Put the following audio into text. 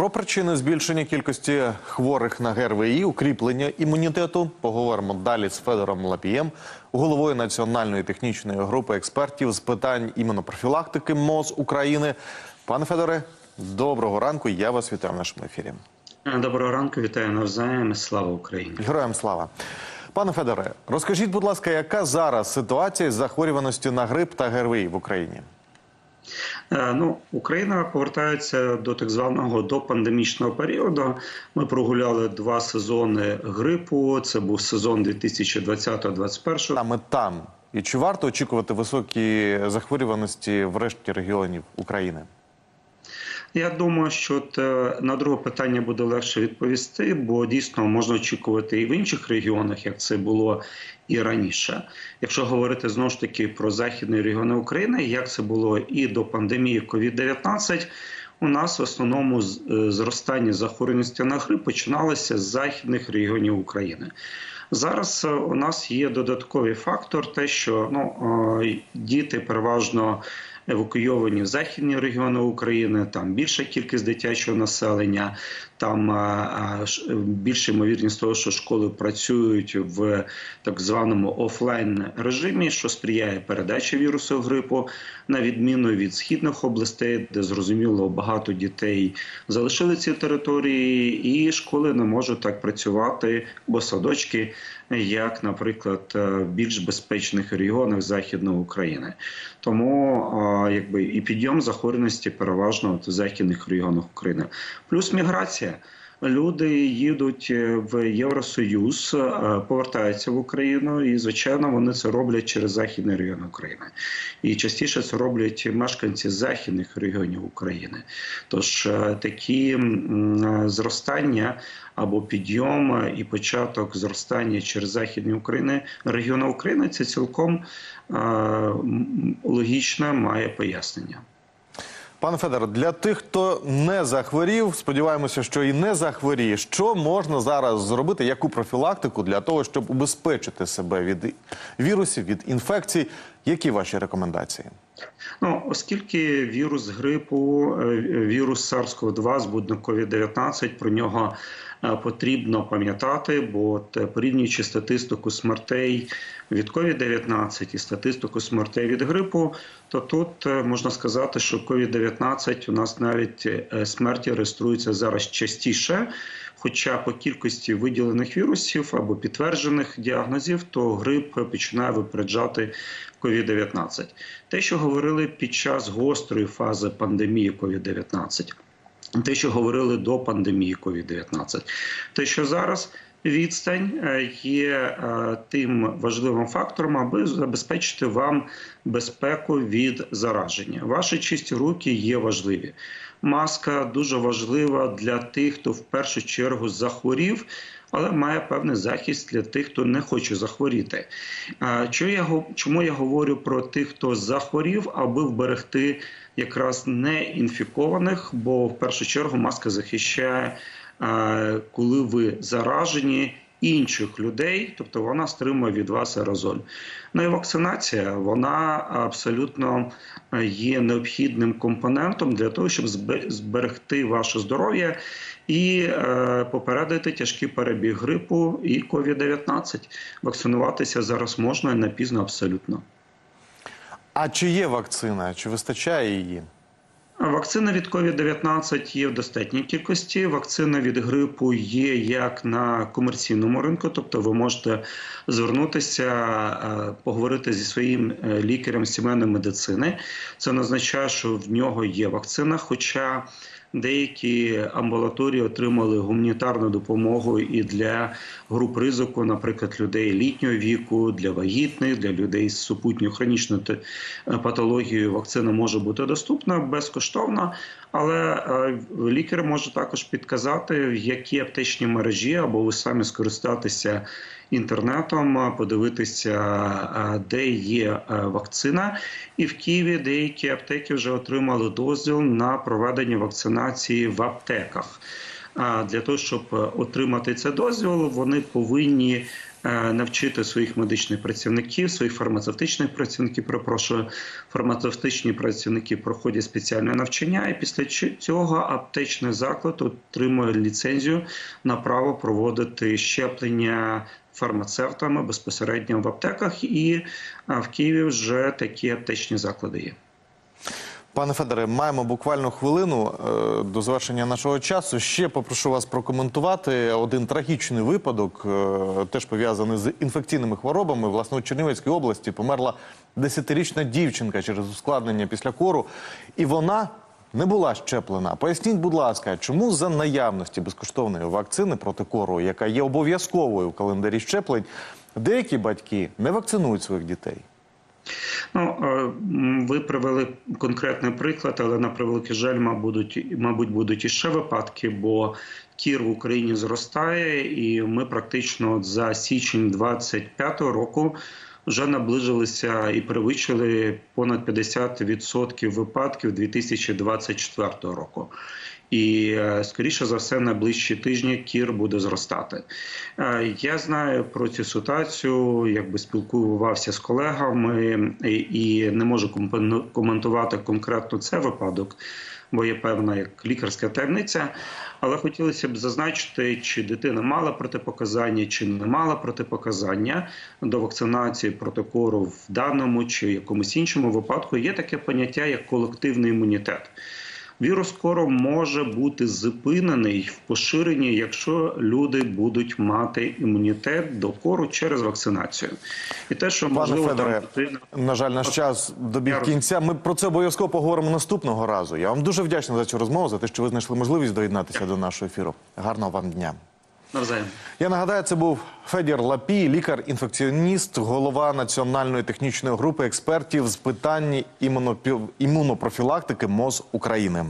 Про причини збільшення кількості хворих на ГРВІ, укріплення імунітету поговоримо далі з Федором Лапієм, головою національної технічної групи експертів з питань імунопрофілактики МОЗ України. Пане Федоре, доброго ранку. Я вас вітаю в нашому ефірі. Доброго ранку, вітаю навзаєм. Слава Україні. Героям слава. Пане Федоре, розкажіть, будь ласка, яка зараз ситуація з захворюваністю на грип та ГРВІ в Україні? Е, Ну, Україна повертається до так званого допандемічного періоду. Ми прогуляли два сезони грипу. Це був сезон 2020-2021. Саме там. І чи варто очікувати високі захворюваності в решті регіонів України? Я думаю, що е, на друге питання буде легше відповісти, бо дійсно можна очікувати і в інших регіонах, як це було і раніше. Якщо говорити знову ж таки про західні регіони України, як це було і до пандемії COVID-19, у нас в основному е, зростання захворюваності на грип починалося з західних регіонів України. Зараз е, у нас є додатковий фактор, те, що ну, діти переважно евакуйовані в західні регіони України, там більша кількість дитячого населення, там е, більша ймовірність того, що школи працюють в так званому офлайн режимі, що сприяє передачі вірусу грипу, на відміну від східних областей, де зрозуміло багато дітей залишили ці території, і школи не можуть так працювати, бо садочки, як, наприклад, е, в більш безпечних регіонах Західної України. Тому якби і підйом захворюваності переважно в західних регіонах України. Плюс міграція. Люди їдуть е, в Євросоюз, е, повертаються в Україну, і звичайно вони це роблять через західні регіони України. І частіше це роблять мешканці західних регіонів України. Тож е, такі зростання або підйом і початок зростання через західні України регіони України це цілком логічне має пояснення. Пане Федор, для тих, хто не захворів, сподіваємося, що і не захворіє. Що можна зараз зробити? Яку профілактику для того, щоб убезпечити себе від вірусів, від інфекцій? Які ваші рекомендації? Ну, оскільки вірус грипу, е, вірус SARS-CoV-2 збудник COVID-19, про нього е, потрібно пам'ятати, бо е, порівнюючи статистику смертей від COVID-19 і статистику смертей від грипу, то тут можна сказати, що COVID-19 у нас навіть смерті реєструються зараз частіше. Хоча по кількості виділених вірусів або підтверджених діагнозів, то грип починає випереджати COVID-19. Те, що говорили під час гострої фази пандемії COVID-19, те, що говорили до пандемії COVID-19, те, що зараз відстань е, є е, тим важливим фактором, аби забезпечити вам безпеку від зараження. Ваші чисті руки є важливі. Маска дуже важлива для тих, хто в першу чергу захворів. Але має певний захист для тих, хто не хоче захворіти. Чому я говорю про тих, хто захворів, аби вберегти якраз неінфікованих, бо в першу чергу маска захищає, коли ви заражені інших людей, тобто вона стримує від вас аерозоль. Ну і вакцинація вона абсолютно е, є необхідним компонентом для того, щоб зберегти ваше здоров'я і е, попередити тяжкий перебіг грипу і COVID-19. Вакцинуватися зараз можна не пізно абсолютно. А чи є вакцина? Чи вистачає її? Вакцина від COVID-19 є в достатній кількості. Вакцина від грипу є як на комерційному ринку, тобто ви можете звернутися, е, поговорити зі своїм е, лікарем сімейної медицини. Це не означає, що в нього є вакцина. Хоча деякі амбулаторії отримали гуманітарну допомогу і для груп ризику, наприклад, людей літнього віку, для вагітних, для людей з супутньою хронічною е, патологією. Вакцина може бути доступна безкоштовно, але е, лікар може також підказати, в які аптечні мережі або ви самі скористатися інтернетом, подивитися, де є вакцина. І в Києві деякі аптеки вже отримали дозвіл на проведення вакцинації в аптеках. А Для того, щоб отримати цей дозвіл, вони повинні навчити своїх медичних працівників, своїх фармацевтичних працівників. Перепрошую, фармацевтичні працівники проходять спеціальне навчання, і після цього аптечний заклад отримує ліцензію на право проводити щеплення фармацевтами безпосередньо в аптеках. І е, в Києві вже такі аптечні заклади є. Пане Федоре, маємо буквально хвилину е, до завершення нашого часу. Ще попрошу вас прокоментувати один трагічний випадок, е, теж пов'язаний з інфекційними хворобами. Власне, у Чернівецькій області померла 10-річна дівчинка через ускладнення після кору, і вона не була щеплена. Поясніть, будь ласка, чому за наявності безкоштовної вакцини проти кору, яка є обов'язковою в календарі щеплень, деякі батьки не вакцинують своїх дітей? Ну, е, ви привели конкретний приклад, але на превеликий жаль, мабуть, мабуть, будуть іще випадки, бо кір в Україні зростає, і ми практично за січень 25-го року вже наближилися і перевищили понад 50% випадків 2024 року. І е, скоріше за все, найближчі тижні кір буде зростати. Е, Я знаю про цю ситуацію, якби спілкувався з колегами і не можу коментувати конкретно цей випадок, бо є певна як лікарська таємниця. Але хотілося б зазначити, чи дитина мала протипоказання, чи не мала протипоказання до вакцинації проти кору в даному чи якомусь іншому випадку. Є таке поняття як колективний імунітет. Вірус скоро може бути зупинений в поширенні, якщо люди будуть мати імунітет до кору через вакцинацію. І те, що Пане можливо Федоре, там на жаль, наш час добіг Я кінця. Ми про це обов'язково поговоримо наступного разу. Я вам дуже вдячний за цю розмову, за те, що ви знайшли можливість доєднатися до нашого ефіру. Гарного вам дня. Навзаєм. Я нагадаю, це був Федір Лапій, лікар-інфекціоніст, голова національної технічної групи експертів з питань імунопрофілактики МОЗ України.